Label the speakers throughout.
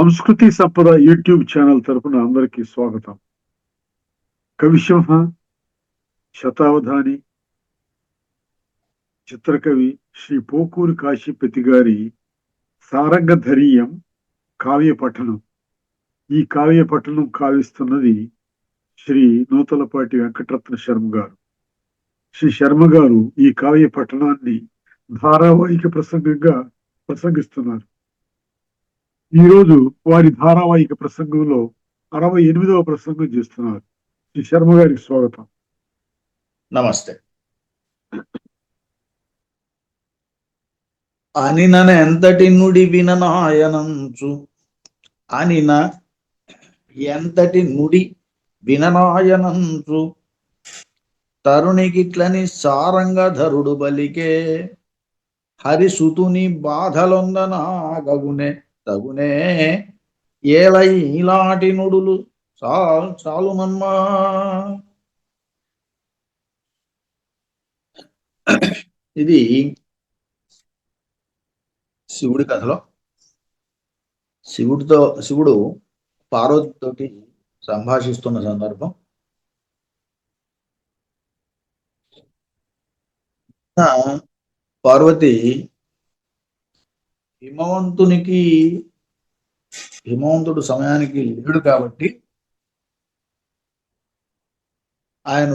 Speaker 1: సంస్కృతి సంపద YouTube channel తరపున అందరికీ స్వాగతం. కవిసింహ శతావధాని చిత్రకవి శ్రీ పోకూరి కాశీపతి గారి సారంగధరీయం కావ్య పఠనం. ఈ కావ్య పఠనం కావిస్తున్నది శ్రీ నూతలపాటి వెంకటరత్న శర్మ గారు. శ్రీ శర్మ గారు ఈ కావ్య పఠనాన్ని ధారావాహిక ప్రసంగంగా ప్రసంగిస్తున్నారు. ఈ రోజు వారి ధారావాహిక ప్రసంగంలో అరవై ఎనిమిదవ ప్రసంగం చేస్తున్నారు. శ్రీ శర్మ గారికి స్వాగతం.
Speaker 2: నమస్తే. అనినన ఎంతటి నుడి విననాయనంచు? అనిన ఎంతటి నుడి విననాయనంచు? తరుణికిట్లని సారంగధరుడు బలికే? హరిసుతుని బాధలొందనాగగునే? తగునే ఏలై ఇలాంటి నుడులు చాలు చాలునమ్మా ఇది శివుడి కథలో. శివుడితో శివుడు పార్వతితోటి సంభాషిస్తున్న సందర్భం. పార్వతి హిమవంతునికి హిమవంతుడు సమయానికి లేడు కాబట్టి ఆయన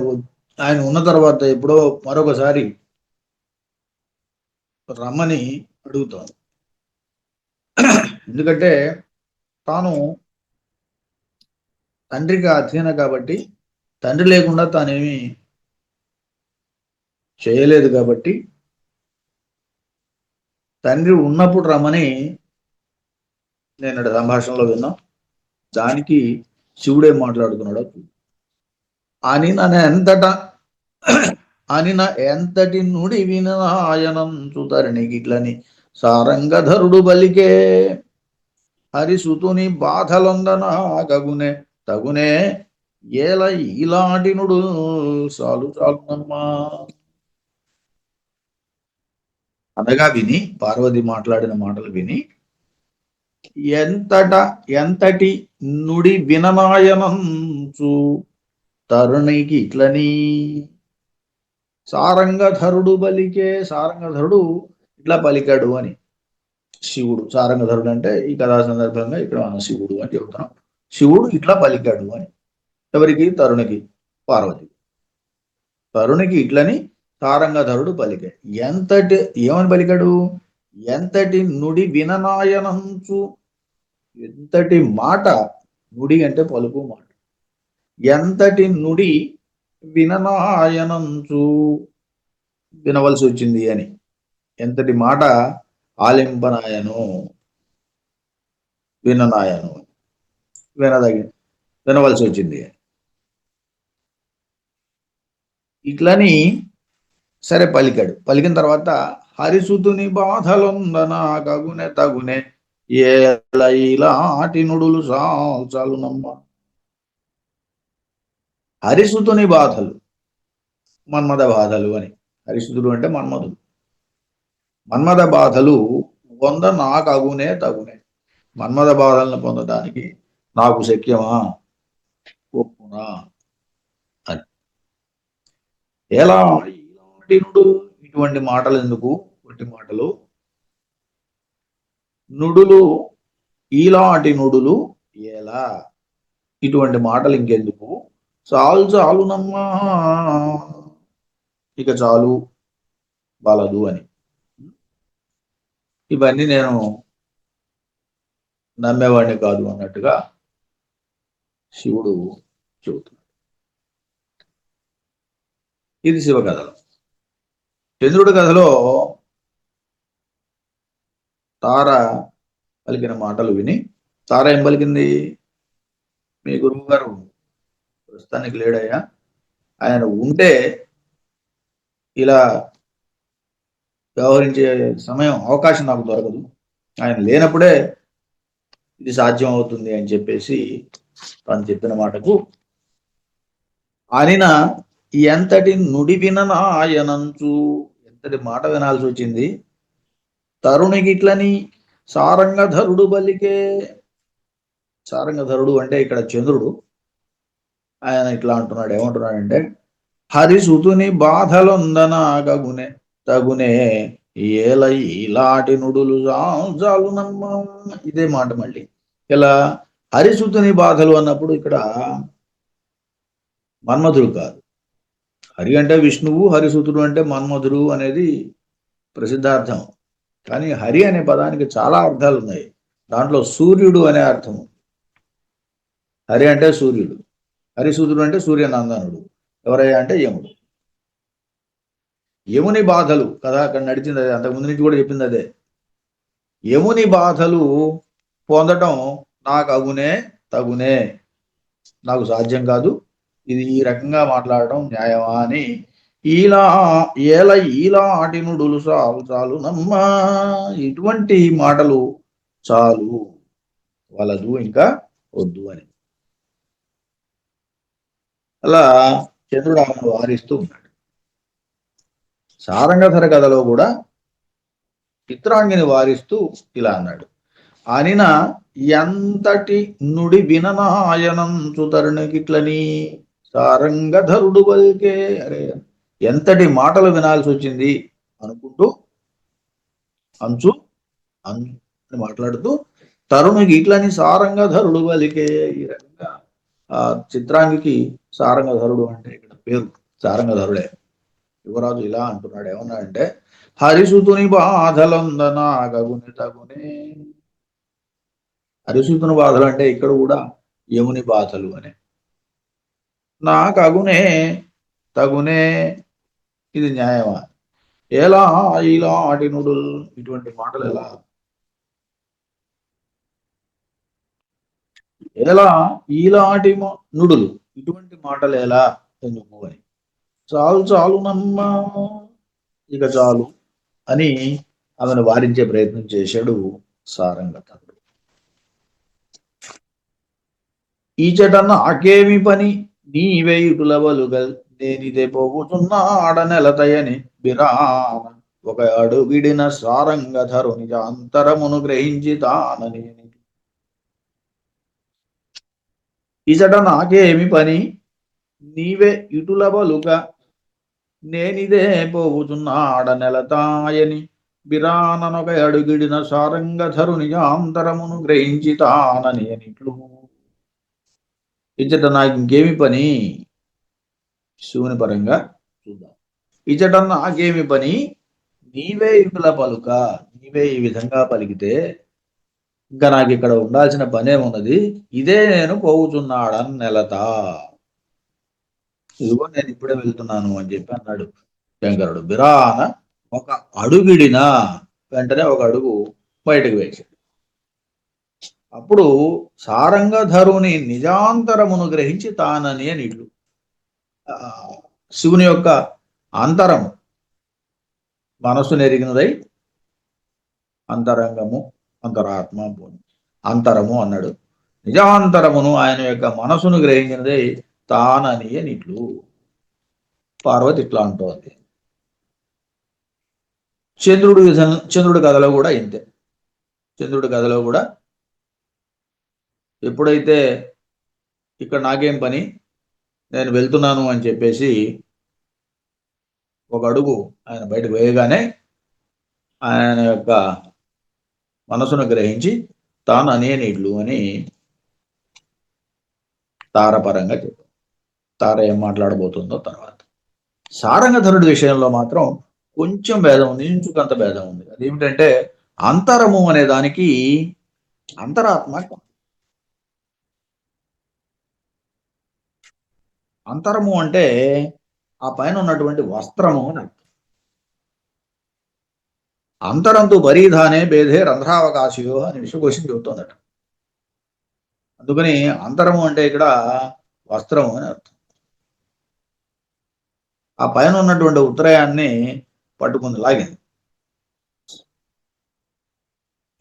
Speaker 2: ఆయన ఉన్న తర్వాత ఎప్పుడో మరొకసారి రమ్మని అడుగుతాను ఎందుకంటే తాను తండ్రికి అధీన కాబట్టి తండ్రి లేకుండా తానేమి చేయలేదు కాబట్టి తండ్రి ఉన్నప్పుడు రమ్మని నేను సంభాషణలో విన్నాం. దానికి శివుడే మాట్లాడుతున్నాడు అని నన్ను ఎంతట అని నా ఎంతటి నుడి వినాయనం సుతరణికి గిట్లని సారంగధరుడు బలికే. హరిసుతుని బాధలొందన గగునే తగునే ఏల ఇలాంటి నుడు చాలు చాలునమ్మా అనగా విని పార్వతి మాట్లాడిన మాటలు విని ఎంతట ఎంతటి నుడి వినమాయనంచు తరుణికి ఇట్లని. సారంగధరుడు బలికే సారంగధరుడు ఇట్లా పలికాడు అని శివుడు. సారంగధరుడు అంటే ఈ కథా సందర్భంగా ఇక్కడ మనం శివుడు అని చెబుతున్నాం. శివుడు ఇట్లా పలికాడు అని. ఎవరికి? తరుణికి పార్వతి తరుణికి ఇట్లని తారంగధరుడు పలికాడు ఎంతటి ఏమని పలికాడు ఎంతటి నుడి విననాయనంచు ఎంతటి మాట నుడి అంటే పలుకు మాట. ఎంతటి నుడి విననాయనంచు వినవలసి వచ్చింది అని. ఎంతటి మాట ఆలింపనాయను విననాయను వినదగి వినవలసి వచ్చింది ఇట్లని సరే పలికాడు. పలికిన తర్వాత హరిసుతుని బాధలొందన కగునే తగునే ఏలాటి నుడులు సాల్చాలునమ్మ చాలు నమ్మ హరిసుతుని బాధలు మన్మద బాధలు అని. హరిసుతుడు అంటే మన్మధుడు. మన్మద బాధలు పొంద నాకు అగునే తగునే. మన్మద బాధలను పొందడానికి నాకు శక్యమా? ఒప్పునా అని. ఎలా నుడు ఇటువంటి మాటలు ఎందుకు? ఇటువంటి మాటలు. నుడులు ఈలాంటి నుడులు ఎలా? ఇటువంటి మాటలు ఇంకెందుకు? చాలు చాలునమ్మా. ఇక చాలు బాలదు అని. ఇవన్నీ నేను నమ్మేవాడిని కాదు అన్నట్టుగా శివుడు చెబుతున్నాడు. ఇది శివకథలు. చంద్రుడి కథలో తార పలికిన మాటలు విని తార ఏం పలికింది? మీ గురువు గారు ప్రస్తుతానికి లేడయ్యా. ఆయన ఉంటే ఇలా వ్యవహరించే సమయం అవకాశం నాకు దొరకదు. ఆయన లేనప్పుడే ఇది సాధ్యం అవుతుంది అని చెప్పేసి తను చెప్పిన మాటకు ఆయన ఎంతటి నుడి విననాయనంచు ఎంతటి మాట వినాల్సి వచ్చింది. తరుణికి ఇట్లని సారంగధరుడు బలికే. సారంగధరుడు అంటే ఇక్కడ చంద్రుడు. ఆయన ఇట్లా అంటున్నాడు. ఏమంటున్నాడంటే హరిసుతుని బాధలొందనాగగునే తగునే ఏల ఇలాంటి నుడులు జాలునమ్మ. ఇదే మాట మళ్ళీ. ఇలా హరిసుతుని బాధలు అన్నప్పుడు ఇక్కడ మన్మధుడు కాదు. హరి అంటే విష్ణువు హరిసూతుడు అంటే మన్మధుడు అనేది ప్రసిద్ధార్థం. కానీ హరి అనే పదానికి చాలా అర్థాలు ఉన్నాయి. దాంట్లో సూర్యుడు అనే అర్థం హరి అంటే సూర్యుడు హరిసూతుడు అంటే సూర్యనందనుడు ఎవరయ్యా అంటే యముడు. యముని బాధలు కదా అక్కడ నడిచింది అదే అంతకు ముందు నుంచి కూడా చెప్పింది అదే. యముని బాధలు పొందటం నాకు అగునే తగునే. నాకు సాధ్యం కాదు ఇది ఈ రకంగా మాట్లాడటం న్యాయమా అని ఇలా ఏల ఈలాటి నుడులు చాలు చాలు నమ్మా. ఇటువంటి మాటలు చాలు. వలదు ఇంకా వద్దు అని. అలా చంద్రుడు ఆమెను వారిస్తూ ఉన్నాడు. సారంగధర కథలో కూడా చిత్రాంగిని వారిస్తూ ఇలా అన్నాడు. అనిన ఎంతటి నుడి విననాయనం సుతరుణికిట్లని సారంగధరుడు బలికే అరే ఎంతటి మాటలు వినాల్సి వచ్చింది అనుకుంటూ అంచు అని మాట్లాడుతూ తరుణుకి ఇట్లని సారంగధరుడు బలికే ఈ రకంగా ఆ చిత్రాంగికి సారంగధరుడు అంటే ఇక్కడ పేరు సారంగధరుడే. యువరాజు ఇలా అంటున్నాడు ఏమన్నాడంటే హరిసుతుని బాధలందనా గగుని తగునే. హరిసుతుని బాధలు అంటే ఇక్కడ కూడా యముని బాధలు అనే. నాకు అగునే తగునే ఇది న్యాయమా? ఎలా ఇలా ఆటినుడు ఇటువంటి మాటలు ఎలా? ఎలా ఈలాటి నుడులు? ఇటువంటి మాటలు ఎలా? ఎందుకు అని. చాలు చాలు నమ్మా. ఇక చాలు అని ఆమెను వారించే ప్రయత్నం చేశాడు సారంగతడు ఈచట నాకేమి పని? నీవే ఇటుల బలుగల్ నేనిదే పోగుతున్నా ఆడనెలతయని బిరాన ఒక అడుగిడిన సారంగధరు నిజ అంతరమును గ్రహించి తానని ఇచట నాకేమి పని? నీవే ఇటుల బలుక నేనిదే పోవుచున్నాడ నెలతాయని బిరాననొక అడుగిడిన సారంగధరు నిజాంతరమును గ్రహించి తానని అనిట్లు ఇచ్చట నాకు ఇంకేమి పని? శివుని పరంగా చూద్దాం. ఇచ్చట నాకేమి పని? నీవే ఇటుల పలుక నీవే ఈ విధంగా పలికితే ఇంకా నాకు ఇక్కడ ఉండాల్సిన పనేమున్నది ఇదే నేను పోవుచున్నాడని నెలత. ఇదిగో నేను ఇప్పుడే వెళ్తున్నాను అని చెప్పి అన్నాడు శంకరుడు. బిరాన ఒక అడుగిడిన వెంటనే ఒక అడుగు బయటకు వేశాడు. అప్పుడు సారంగధరుని నిజాంతరమును గ్రహించి తానని అని ఇట్లు శివుని యొక్క అంతరము. మనస్సు నెరిగినదై అంతరంగము అంతరాత్మ భూమి. అంతరము అన్నాడు. నిజాంతరమును ఆయన యొక్క మనసును గ్రహించినదే తానని అని ఇట్లు పార్వతి ఇట్లా అంటోంది. చంద్రుడు చంద్రుడి కథలో కూడా ఇంతే. చంద్రుడి కథలో కూడా ఎప్పుడైతే ఇక్కడ నాకేం పని నేను వెళ్తున్నాను అని చెప్పేసి ఒక అడుగు ఆయన బయటకు వేయగానే ఆయన యొక్క మనసును గ్రహించి తాను అనేనిడ్లు అని తారపరంగా చెప్పారు తార ఏం మాట్లాడబోతుందో తర్వాత. సారంగధరుడి విషయంలో మాత్రం కొంచెం భేదం ఉంది ఇంచుకంత భేదం ఉంది. అదేమిటంటే అంతరము అనే దానికి అంతరాత్మ అంతరము అంటే ఆ పైన ఉన్నటువంటి వస్త్రము అని అర్థం. అంతరంతు బరీధానే భేదే రంధ్రావకాశయో అని విశ్వకోశం చెబుతోందట. అందుకని అంతరము అంటే ఇక్కడ వస్త్రము అని అర్థం. ఆ పైన ఉన్నటువంటి ఉత్తరాయాన్ని పట్టుకుంది లాగింది.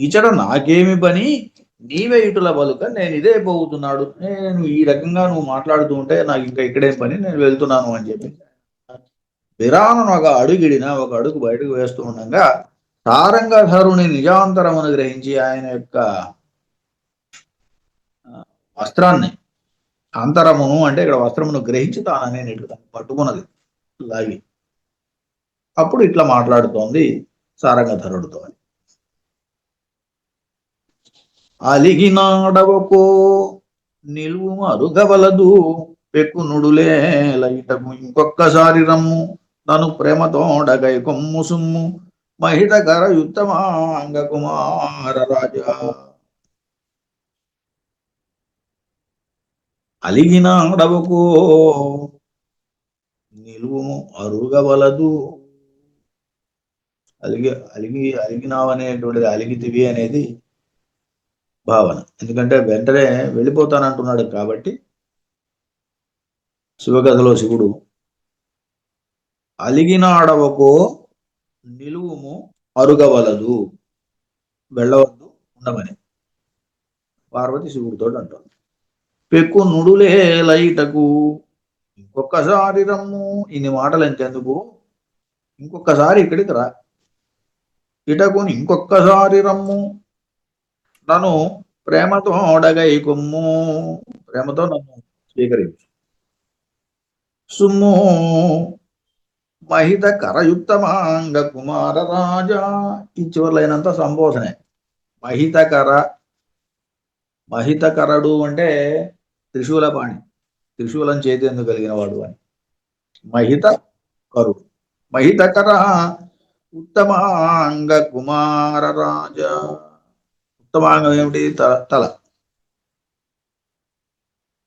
Speaker 2: ఇచ్చడం నాకేమి పని? నీవే ఇటుల బలుక నేను ఇదే పోతున్నాడు నేను ఈ రకంగా నువ్వు మాట్లాడుతూ ఉంటే నాకు ఇంకా ఇక్కడేం పని? నేను వెళ్తున్నాను అని చెప్పి. విరామను ఒక అడుగిడిన ఒక అడుగు బయటకు వేస్తూ ఉండగా సారంగధరుని నిజాంతరమును గ్రహించి ఆయన యొక్క వస్త్రాన్ని అంతరమును అంటే ఇక్కడ వస్త్రమును గ్రహించి తాననే నీటి పట్టుకున్నది. లాగి అప్పుడు ఇట్లా మాట్లాడుతోంది సారంగధరుడితో అని. అలిగినాడవకో నిలువు అరుగవలదు పెక్కునుడులేలైటము ఇంకొక్కసారి రమ్ము. నను ప్రేమతోడగై కొమ్ము సుమ్ము. మహిళకర యుత్తమాంగ కుమార రాజా. అలిగినాడవకో నిలువుము అరుగవలదు. అలిగి అలిగి అలిగినావనేటువంటిది అలిగితివి అనేది భావన. ఎందుకంటే వెంటనే వెళ్ళిపోతానంటున్నాడు కాబట్టి శివకథలో శివుడు అలిగిన అడవకో నిలువుము అరుగవలదు వెళ్ళవద్దు ఉండమని పార్వతి శివుడితో అంటుంది. పెక్కు నుడులే లైటకు ఇంకొకసారి రమ్ము ఇన్ని మాటలు ఎంతెందుకు ఇంకొకసారి ఇక్కడికి రా. ఇటకుని ఇంకొకసారి రమ్ము నన్ను ప్రేమతో అడగై కొమ్ము. ప్రేమతో నన్ను స్వీకరించు. సుమ్ము మహిత కరయుక్తమాంగ కుమార రాజా. ఈ చివరిలైనంత సంబోధనే మహితకర మహితకరడు అంటే త్రిశూలపాణి త్రిశూలం చేతేందుకు కలిగిన వాడు అని. మహిత కరుడు మహితకర ఉత్తమాంగ కుమార రాజా. ఉత్తమాంగం ఏమిటి తల తల.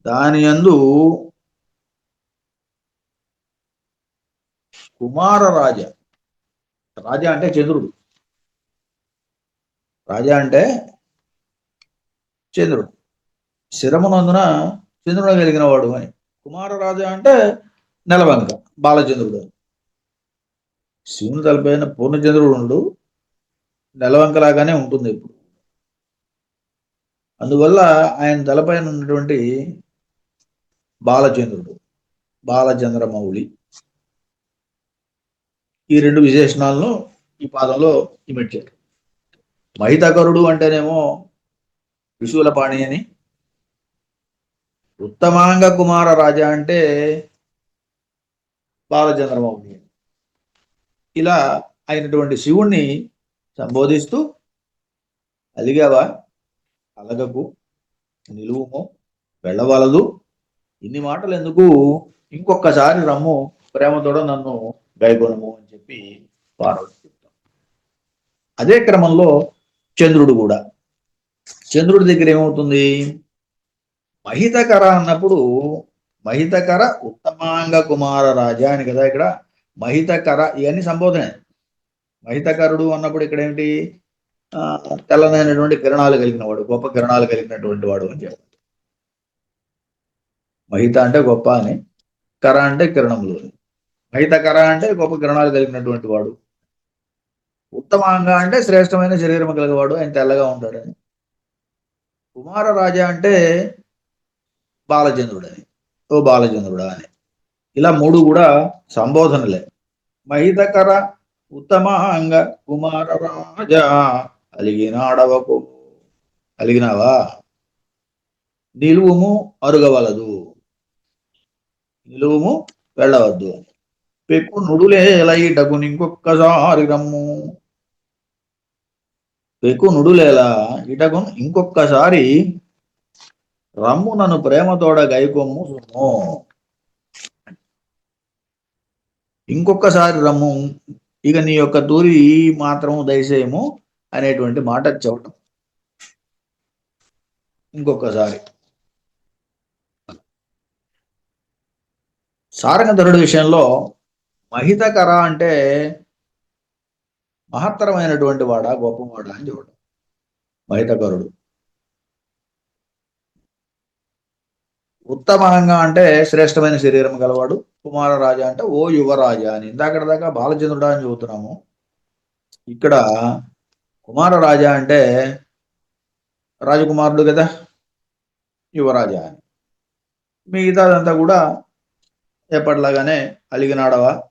Speaker 2: దాని యందు కుమార రాజ రాజా అంటే చంద్రుడు. రాజా అంటే చంద్రుడు. శిరమునందున చంద్రుడు కలిగిన వాడు అని. కుమార రాజా అంటే నెలవంక బాలచంద్రుడు శివుని తలపైన పూర్ణచంద్రుడు ఉండు. నెలవంకలాగానే ఉంటుంది ఇప్పుడు. అందువల్ల ఆయన తలపైన ఉన్నటువంటి బాలచంద్రుడు బాలచంద్రమౌళి ఈ రెండు విశేషణాలను ఈ పాదంలో ఇమిడ్చారు మహితకరుడు అంటేనేమో విశూలపాణి అని. ఉత్తమాంగ కుమార రాజా అంటే బాలచంద్రమౌళి అని. ఇలా అయినటువంటి శివుణ్ణి సంబోధిస్తూ అలిగావా? కలగకు నిలువుము వెళ్ళవలదు. ఇన్ని మాటలు ఎందుకు ఇంకొకసారి రమ్ము ప్రేమతోడ నన్ను గైగొనము అని చెప్పి పార్వతి చెప్తాం. అదే క్రమంలో చంద్రుడు కూడా. చంద్రుడి దగ్గర ఏమవుతుంది? మహితకర అన్నప్పుడు మహితకర ఉత్తమాంగ కుమార రాజా అని కదా ఇక్కడ. మహితకర ఇవన్నీ సంబోధనే. మహితకరుడు అన్నప్పుడు ఇక్కడ ఏమిటి తెల్లనైనటువంటి కిరణాలు కలిగిన వాడు గొప్ప కిరణాలు కలిగినటువంటి వాడు అని చెప్పాలి మహిత అంటే గొప్ప అని కర అంటే కిరణములు అని. మహిత కర అంటే గొప్ప కిరణాలు కలిగినటువంటి వాడు. ఉత్తమాంగ అంటే శ్రేష్టమైన శరీరం కలిగేవాడు ఆయన తెల్లగా ఉంటాడని. కుమార రాజా అంటే బాలచంద్రుడని ఓ బాలచంద్రుడా అని. ఇలా మూడు కూడా సంబోధనలే. మహితకర ఉత్తమాంగ కుమార రాజా. అలిగినాడవకు అలిగినావా? నిలువుము అరుగవలదు. నిలువుము వెళ్ళవద్దు. పెక్కు నుడులే లైటకు ఇంకొక్కసారి రమ్ము. పెక్కు నుడులేలా ఇటకు ఇంకొక్కసారి రమ్ము నన్ను ప్రేమతోడ గైకొమ్ము సుమ్ము. ఇంకొకసారి రమ్ము. ఇక నీ యొక్క తూరి మాత్రము దయచేయము. అనేటువంటి మాట చెప్పటం. ఇంకొకసారి. సారంగధరుడి విషయంలో మహితకర అంటే మహత్తరమైనటువంటి వాడా గొప్పవాడా అని చూడడం మహితకరుడు. ఉత్తమంగా అంటే శ్రేష్టమైన శరీరం గలవాడు కుమార రాజా అంటే ఓ యువరాజా అని. ఇందాక దాకా బాలచంద్రుడా అని చెబుతున్నాము. ఇక్కడ కుమార రాజా అంటే రాజకుమారుడు కదా యువరాజా అని. మిగతాదంతా కూడా ఎప్పటిలాగానే అలిగినాడవా?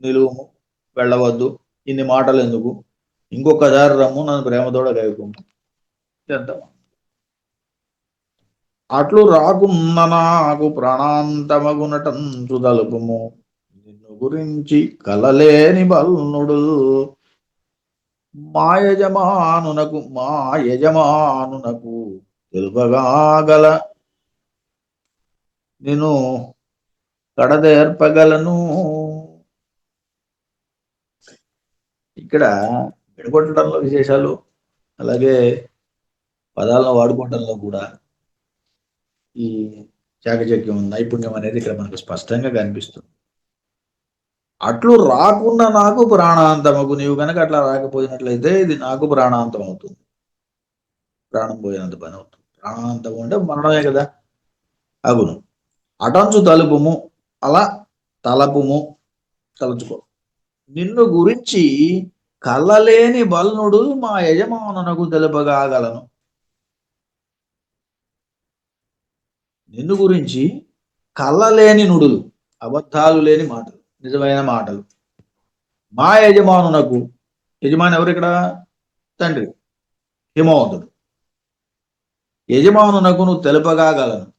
Speaker 2: నిలువుము వెళ్ళవద్దు ఇన్ని మాటలు ఎందుకు ఇంకొక దారి రమ్ము నన్ను ప్రేమతోడ గైకుము చేద్దాం అట్లు రాకున్న నాకు ప్రాణాంతమగునటం తలుపుము. నిన్ను గురించి కలలేని బల్నుడు. మా యజమానునకు మా యజమానునకు తెలుపగాగల నేను కడదేర్పగలను ఇక్కడ విడగొట్టడంలో విశేషాలు అలాగే పదాలను వాడుకోవడంలో కూడా ఈ చాకచక్యం నైపుణ్యం అనేది ఇక్కడ మనకు స్పష్టంగా కనిపిస్తుంది. అట్లు రాకుండా నాకు ప్రాణాంతమకు నీవు కనుక అట్లా రాకపోయినట్లయితే ఇది నాకు ప్రాణాంతం అవుతుంది ప్రాణం పోయినంత పని అవుతుంది. ప్రాణాంతం అంటే మరణమే కదా. అగును. అటంచు తలుపుము అలా తలపుము తలుచుకో. నిన్ను గురించి కళ్ళలేని బల్నుడు మా యజమానునకు తెలుపగాగలను. నిన్ను గురించి కళ్ళలేని నుడులు అబద్ధాలు లేని మాటలు. నిజమైన మాటలు. మా యజమానునకు యజమాని ఎవరు ఇక్కడ తండ్రి హిమవంతుడు యజమానునకు నువ్వు తెలుపగాగలను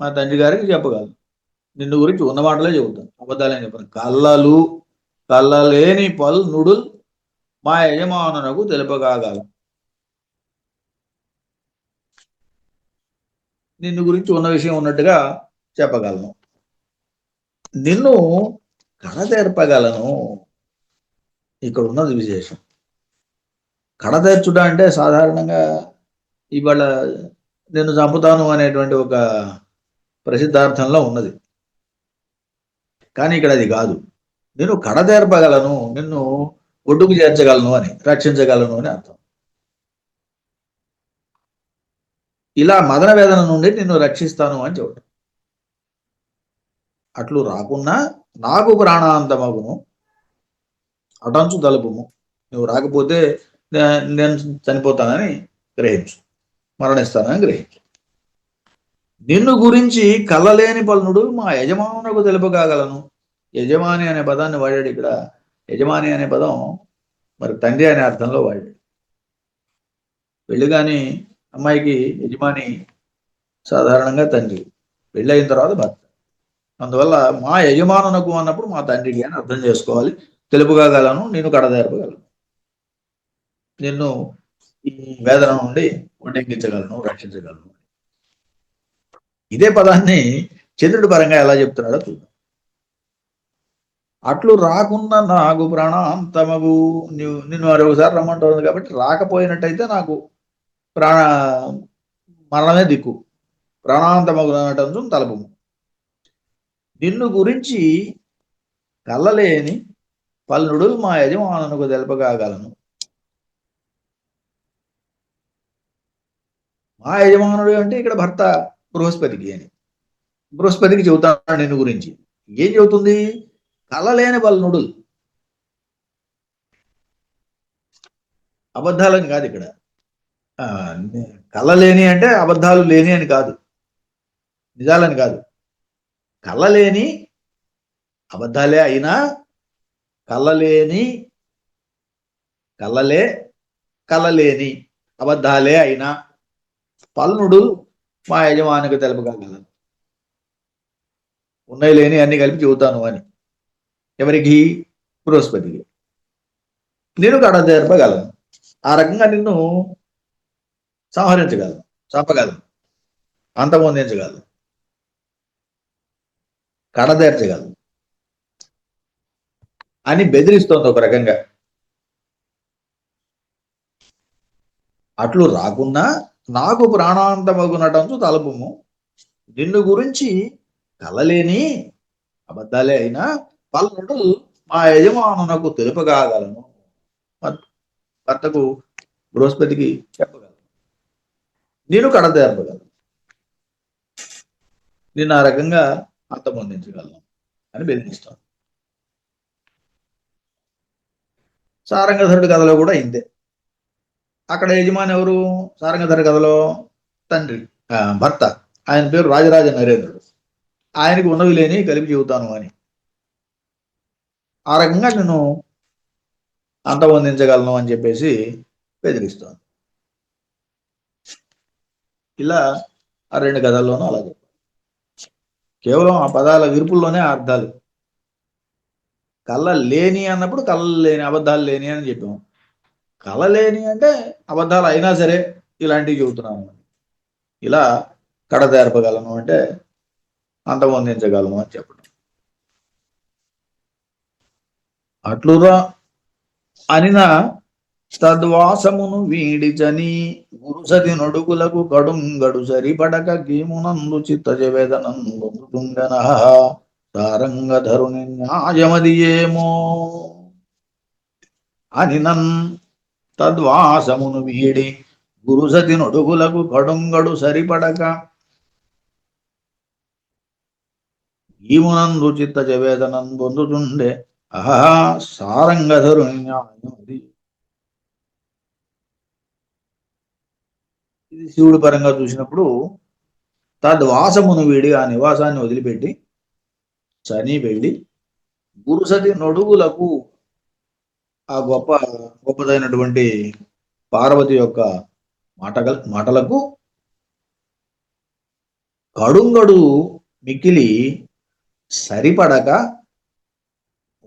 Speaker 2: మా తండ్రి గారికి చెప్పగలను. నిన్ను గురించి ఉన్న మాటలే చెబుతాను. అబద్ధాలని చెప్పను. కళ్ళలు కళ్ళలేని పల్ నుడుల్ మా యజమానునకు తెలుపగాగలను నిన్ను గురించి ఉన్న విషయం ఉన్నట్టుగా చెప్పగలను. నిన్ను కడతేర్పగలను ఇక్కడ ఉన్నది విశేషం. కడతేర్చుట అంటే సాధారణంగా ఇవాళ నేను చంపుతాను అనేటువంటి ఒక ప్రసిద్ధార్థంలో ఉన్నది. కానీ ఇక్కడ అది కాదు. నేను కడతేర్పగలను నిన్ను ఒడ్డుకు చేర్చగలను అని రక్షించగలను అని అర్థం. ఇలా మదన వేదన నుండి నిన్ను రక్షిస్తాను అని చెప్పడం. అట్లు రాకున్నా నాకు ప్రాణాంతమగును. అటంచు తలుపుము. నువ్వు రాకపోతే నేను చనిపోతానని గ్రహించు. మరణిస్తానని గ్రహించు. నిన్ను గురించి కళ్ళలేని పలునుడు మా యజమానునకు తెలుపగాగలను యజమాని అనే పదాన్ని వాడాడు ఇక్కడ. యజమాని అనే పదం మరి తండ్రి అనే అర్థంలో వాడాడు. పెళ్ళి కానీ అమ్మాయికి యజమాని సాధారణంగా తండ్రి. పెళ్ళి అయిన తర్వాత భర్త. అందువల్ల మా యజమానునకు అన్నప్పుడు మా తండ్రికి అని అర్థం చేసుకోవాలి. తెలుపుగాగలను నేను కడదేర్పగలను. నిన్ను ఈ వేదన నుండి ఉడ్డెక్కించగలను రక్షించగలను. ఇదే పదాన్ని చంద్రుడి పరంగా ఎలా చెప్తున్నాడో చూద్దాం. అట్లు రాకున్న నాకు ప్రాణాంతమగు నువ్వు నిన్ను మరొకసారి రమ్మంటుంది కాబట్టి రాకపోయినట్టయితే నాకు ప్రాణ మరణమే దిక్కు. ప్రాణాంతమగు అనటం తలపము. నిన్ను గురించి కళ్ళలేని పల్లుడు మా యజమానుకు తెలపగాగలను. మా యజమానుడు అంటే ఇక్కడ భర్త బృహస్పతికి అని. బృహస్పతికి చెబుతాడు నిన్ను గురించి. ఏం చెబుతుంది? కలలేని బలనుడు అబద్ధాలని కాదు ఇక్కడ. ఆ, కళ్ళలేని అంటే అబద్ధాలు లేని అని కాదు. నిజాలని కాదు. కళ్ళలేని అబద్ధాలే అయినా కళ్ళలేని కళ్ళలే కళ్ళలేని అబద్ధాలే అయినా పల్నుడు మా యజమానికి తెలుపగలను ఉన్నాయి లేని అన్ని కలిపి చెబుతాను అని. ఎవరికి? బృహస్పతికి. నేను కడతెరపగలను ఆ రకంగా నిన్ను సంహరించగలను చంపగలను అంతమొందించగలను. కడదేర్చగలను అని బెదిరిస్తోంది ఒక రకంగా. అట్లు రాకున్నా నాకు ప్రాణాంతమగునటంచు తలపము. నిన్ను గురించి కలలేని అబద్ధాలే అయినా పల్లుడు మా యజమానునకు తెలుపగలను భర్తకు బృహస్పతికి చెప్పగలను. నేను కడతేర్పగలను నేను ఆ రకంగా అర్థం అందించగలం అని బెదిరిస్తాను సారంగధరుడి కథలో కూడా ఇంతే. అక్కడ యజమాని ఎవరు? సారంగధరుడి కథలో తండ్రి భర్త. ఆయన పేరు రాజరాజ నరేంద్రుడు. ఆయనకి ఉన్నవి లేని కలిపి చెబుతాను అని. ఆ రకంగా నేను అంతమొందించగలను అని చెప్పేసి బెదిరిస్తాను. ఇలా ఆ రెండు కథల్లోనూ అలాగే. కేవలం ఆ పదాల విరుపుల్లోనే అర్థాలు. కళ్ళ లేని అన్నప్పుడు కళ్ళ లేని అబద్ధాలు లేని అని చెప్పాము. కళ లేని అంటే అబద్ధాలు అయినా సరే ఇలాంటివి చెబుతున్నాము ఇలా కడతేర్పగలను అంటే అంతమొందించగలను అని చెప్పడం. అట్లురా అనినా తద్వాసమును వీడిచని గురుసతి నొడుగులకు కడుంగడు సరిపడక గీమునందు చిత్తజవేదనం పొందుతుండన? సారంగధరుని న్యాయమది ఏమో అనినన్ తద్వాసమును వీడి గురుసతి నొడుగులకు కడుంగడు సరిపడక ఈమునందు చిత్తజవేదనం పొందుతుండే. ఆహా సారంగధరుని న్యాయం అది ఇది శివుడి పరంగా చూసినప్పుడు తద్వాసమును వీడి ఆ నివాసాన్ని వదిలిపెట్టి శని వెళ్ళి గురుసతి నొడుగులకు ఆ గొప్ప గొప్పదైనటువంటి పార్వతి యొక్క మాటగల మాటలకు కడుంగడు మిక్కిలి సరిపడక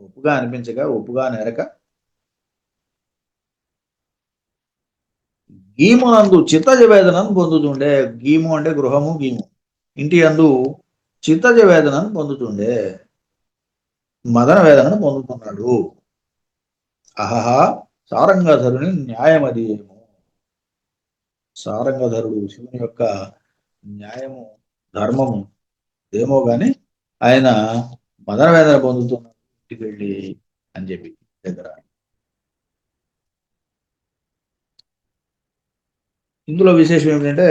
Speaker 2: ఒప్పుగా అనిపించక ఒప్పుగా నెరక గీము నందు చిత్తజ వేదనను పొందుతుండే. గీము అంటే గృహము గీము. ఇంటి అందు చిత్తజ వేదనను పొందుతుండే. మదన వేదనను పొందుతున్నాడు. అహహా సారంగధరుని న్యాయమది ఏమో సారంగధరుడు శివుని యొక్క న్యాయము ధర్మము ఏమో గాని ఆయన మదన వేదన పొందుతున్నాడు. ఇంటికి వెళ్ళి అని చెప్పి దగ్గర. ఇందులో విశేషం ఏమిటంటే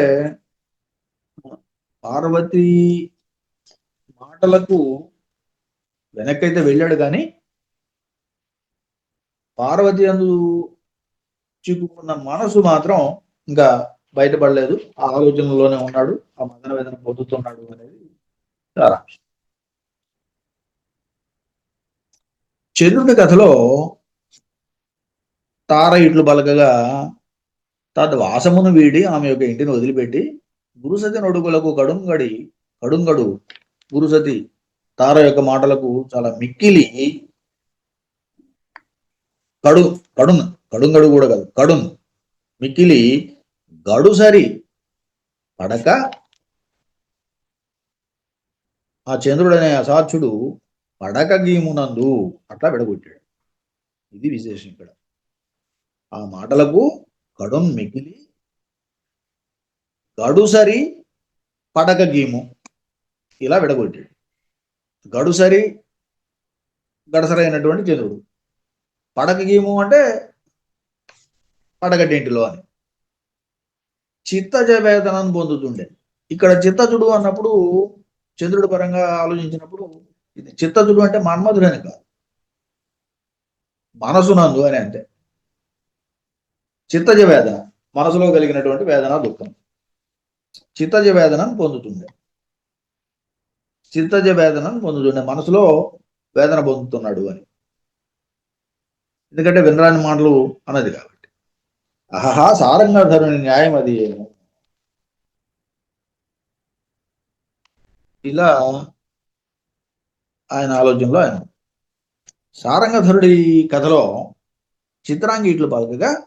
Speaker 2: పార్వతి మాటలకు వెనక్కైతే వెళ్ళాడు కానీ పార్వతి అందు చిక్కుకున్న మనసు మాత్రం ఇంకా బయటపడలేదు. ఆ ఆలోచనలోనే ఉన్నాడు. ఆ మదన వేదన పొందుతున్నాడు అనేది సారాంశం. చంద్రుడి కథలో తార ఇట్లు బలకగా తద్వాసమును వీడి ఆమె యొక్క ఇంటిని వదిలిపెట్టి గురుసతి నొడుగులకు కడుంగడి కడుంగడు గురుసతి తార యొక్క మాటలకు చాలా మిక్కిలి కడు కడున్ కడుంగడు కూడా కాదు కడున్ మిక్కిలి గడుసరి పడక. ఆ చంద్రుడనే అసాధ్యుడు పడక గీమునందు అట్లా విడగొట్టాడు. ఇది విశేషం ఇక్కడ. ఆ మాటలకు కడుం మిగిలి గడుసరి పడక గీము. ఇలా విడగొట్టాడు. గడుసరి గడసరైనటువంటి చంద్రుడు. పడక గీము అంటే పడగటింటిలో అని. చిత్తజవేదనను పొందుతుండే. ఇక్కడ చిత్తజుడు అన్నప్పుడు చంద్రుడి పరంగా ఆలోచించినప్పుడు ఇది చిత్తజుడు అంటే మన్మధుడని కాదు. మనసునందు అని అంతే చిత్తజ వేదన మనసులో కలిగినటువంటి వేదన దుఃఖం. చిత్తజ వేదనను పొందుతుండే. చిత్తజ వేదనను పొందుతుండే. మనసులో వేదన పొందుతున్నాడు అని. ఎందుకంటే వినరాని మాటలు అన్నది కాబట్టి. అహహా సారంగధరుని న్యాయం అది. ఏమో ఇలా ఆయన ఆలోచనలో ఆయన. సారంగధరుడి కథలో చిత్రాంగి ఇట్లు పలకగా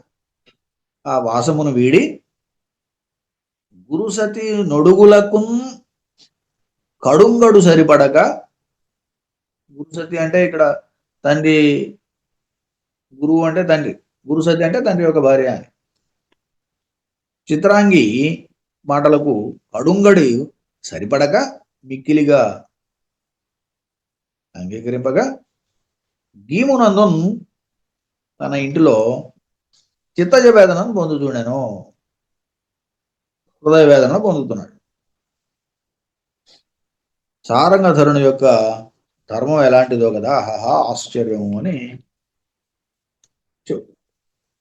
Speaker 2: ఆ వాసమును వీడి గురుసతి నొడుగులకు కడుంగడు సరిపడక గురుసతి అంటే ఇక్కడ తండ్రి గురువు అంటే తండ్రి గురుసతి అంటే తండ్రి యొక్క భార్య అని. చిత్రాంగి మాటలకు కడుంగడి సరిపడక మిక్కిలిగా అంగీకరింపగా గీమునందన్ తన ఇంటిలో చిత్తజ వేదనను పొందుతున్నాను హృదయ వేదన పొందుతున్నాడు. సారంగధరుని యొక్క ధర్మం ఎలాంటిదో కదా హహా ఆశ్చర్యము అని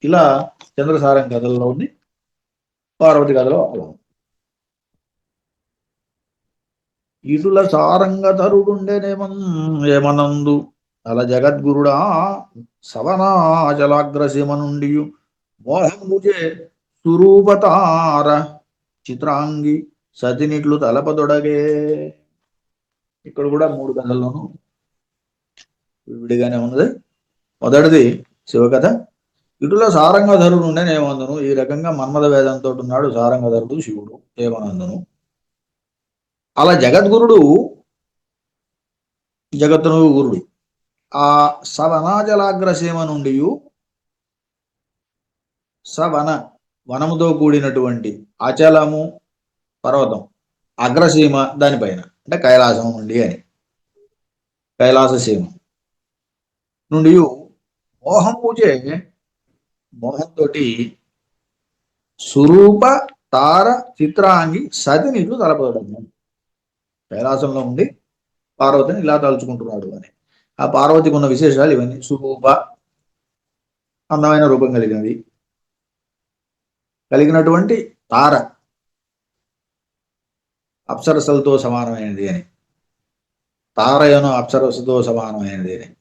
Speaker 2: ఇలా చంద్రసారం కథల్లో ఉంది పార్వతి కథలో అలా. ఉంది. ఇటుల సారంగధరుడుండేనేమన్ ఏమనందు? అల జగద్గురుడా సవనాచలాగ్రసీమ నుండి మోహముజే సురూపతార చిత్రాంగి సతినిట్లు తలపదొడగే. ఇక్కడ కూడా మూడు కథల్లోనూ విడిగానే ఉన్నది. మొదటిది శివకథ. ఇటుల సారంగధరుడు ఉండేనేమందును? ఈ రకంగా మన్మథ వేదంతో ఉన్నాడు సారంగధరుడు శివుడు దేవనందును. అలా జగద్గురుడు జగత్తును గురుడు. ఆ సవనాజలాగ్రసీమ నుండి సవన వనముతో కూడినటువంటి అచలము పర్వతం అగ్రసీమ దానిపైన. అంటే కైలాసం నుండి అని. కైలాస సీమ. నుండి మోహం మోహంతో సురూప తార చిత్రాంగి సతి నీళ్ళు తలపడము కైలాసంలో ఉండి పార్వతిని ఇలా తలుచుకుంటున్నాడు అని. ఆ పార్వతికి ఉన్న విశేషాలు ఇవన్నీ. సురూప అందమైన రూపం కలిగినది. కలిగినటువంటి తార. అప్సరసలతో సమానమైనది అని. తారయను అప్సరసతో సమానమైనది అని.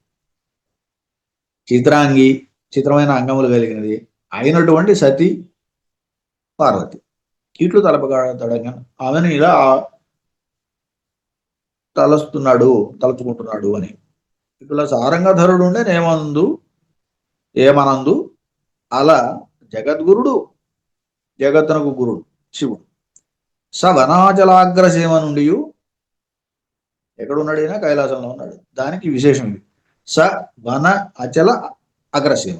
Speaker 2: చిత్రాంగి చిత్రమైన అంగములు కలిగినది అయినటువంటి సతి పార్వతి. ఇట్లు తలపగడగా ఆమెను ఇలా తలస్తున్నాడు తలుచుకుంటున్నాడు అని. ఇట్లా సారంగధరుడు ఉండే నేమందు ఏమనందు అలా జగద్గురుడు జగత్తునకు గురుడు శివుడు. స వనాచలాగ్రసీమ నుండి ఎక్కడున్నాడు అయినా కైలాసంలో ఉన్నాడు. దానికి విశేషం ఇది. స వన అచల అగ్రసీమ.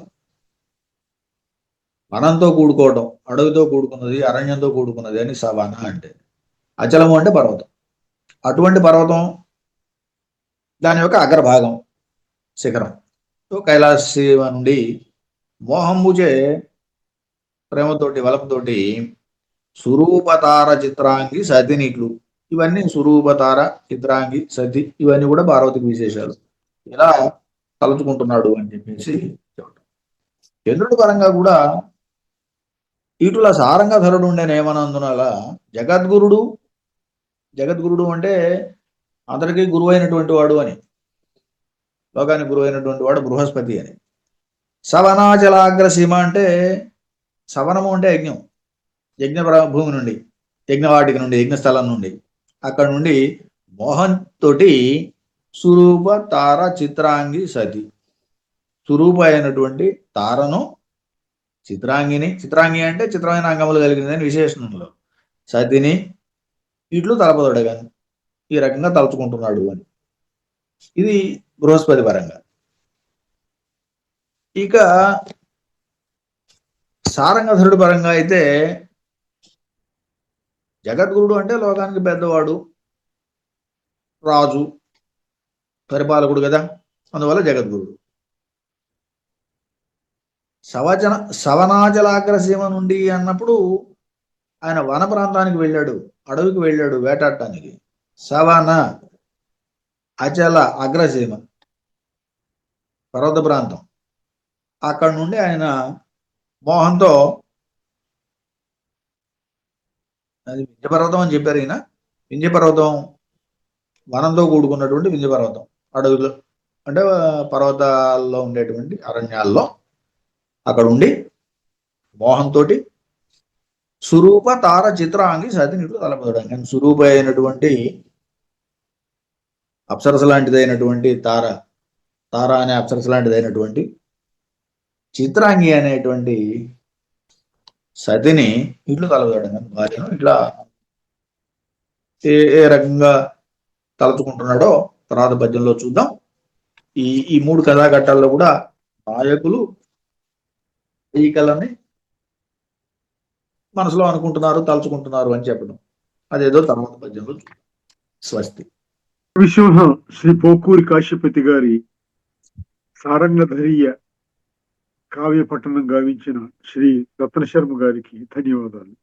Speaker 2: వనంతో కూడుకోవటం అడవితో కూడుకున్నది అరణ్యంతో కూడుకున్నది అని స వన అంటే. అచలము అంటే పర్వతం. అటువంటి పర్వతం దాని యొక్క అగ్రభాగం శిఖరం. కైలాస కైలాసీమ నుండి మోహంబుచే ప్రేమతోటి వలపతోటి సురూపతార చిత్రాంగి సతినిట్లు ఇవన్నీ సురూపతార చిత్రాంగి సతి ఇవన్నీ కూడా పార్వతికి విశేషాలు. ఇలా తలుచుకుంటున్నాడు అని చెప్పేసి చెప్పటం చంద్రుడి పరంగా కూడా ఇటుల సారంగధరుడు ఉండేనేమనందున అలా జగద్గురుడు జగద్గురుడు అంటే అందరికీ గురువు అయినటువంటి వాడు అని లోకానికి గురువు అయినటువంటి వాడు బృహస్పతి అని. సవనాచలాగ్రసీమ అంటే సవనము అంటే యజ్ఞం. యజ్ఞ భూమి నుండి యజ్ఞవాటిక నుండి యజ్ఞస్థలం నుండి. అక్కడ నుండి మోహన్ తోటి సురూప తార చిత్రాంగి సతి. సురూప అయినటువంటి తారను చిత్రాంగిని చిత్రాంగి అంటే చిత్రమైన అంగములు కలిగిందని విశేషణంలో. సతిని ఇట్లు తలపదొడగాను. ఈ రకంగా తలుచుకుంటున్నాడు అని. ఇది బృహస్పతి పరంగా. ఇక సారంగధరుడు పరంగా అయితే జగద్గురుడు అంటే లోకానికి పెద్దవాడు రాజు పరిపాలకుడు కదా. అందువల్ల జగద్గురుడు. సవచన సవనాజలాగ్రసీమ నుండి అన్నప్పుడు ఆయన వన ప్రాంతానికి వెళ్ళాడు అడవికి వెళ్ళాడు వేటాడటానికి. సవన అచల అగ్రసీమ పర్వత ప్రాంతం. అక్కడ నుండి ఆయన మోహంతో అది వింధ్యపర్వతం అని చెప్పారు ఈయన. వింధ్యపర్వతం వనంతో కూడుకున్నటువంటి వింధ్యపర్వతం. అడవులు అంటే పర్వతాల్లో ఉండేటువంటి అరణ్యాల్లో అక్కడ ఉండి మోహంతో సురూప తార చిత్రాంగి సతినిట్లు తలపదడం కానీ సురూప అయినటువంటి అప్సరస లాంటిదైనటువంటి తార తార అనే అప్సరస లాంటిదైనటువంటి చిత్రాంగి అనేటువంటి సతిని ఇట్లు తలపదడం కానీ భార్యను ఇట్లా ఏ ఏ రకంగా తలుచుకుంటున్నాడో తర్వాత పద్యంలో చూద్దాం. ఈ ఈ మూడు కథాఘట్టాల్లో కూడా నాయకులు ఈ కళని మనసులో అనుకుంటున్నారు తలుచుకుంటున్నారు అని చెప్పడం. అదేదో తర్వాత పద్యంలో చూద్దాం. స్వస్తి.
Speaker 1: విశ్వహ శ్రీ పోకూరి కాశ్యపతి గారి సారంగధరియ కావ్యపట్టణం గావించిన శ్రీ రత్నశర్మ గారికి ధన్యవాదాలు.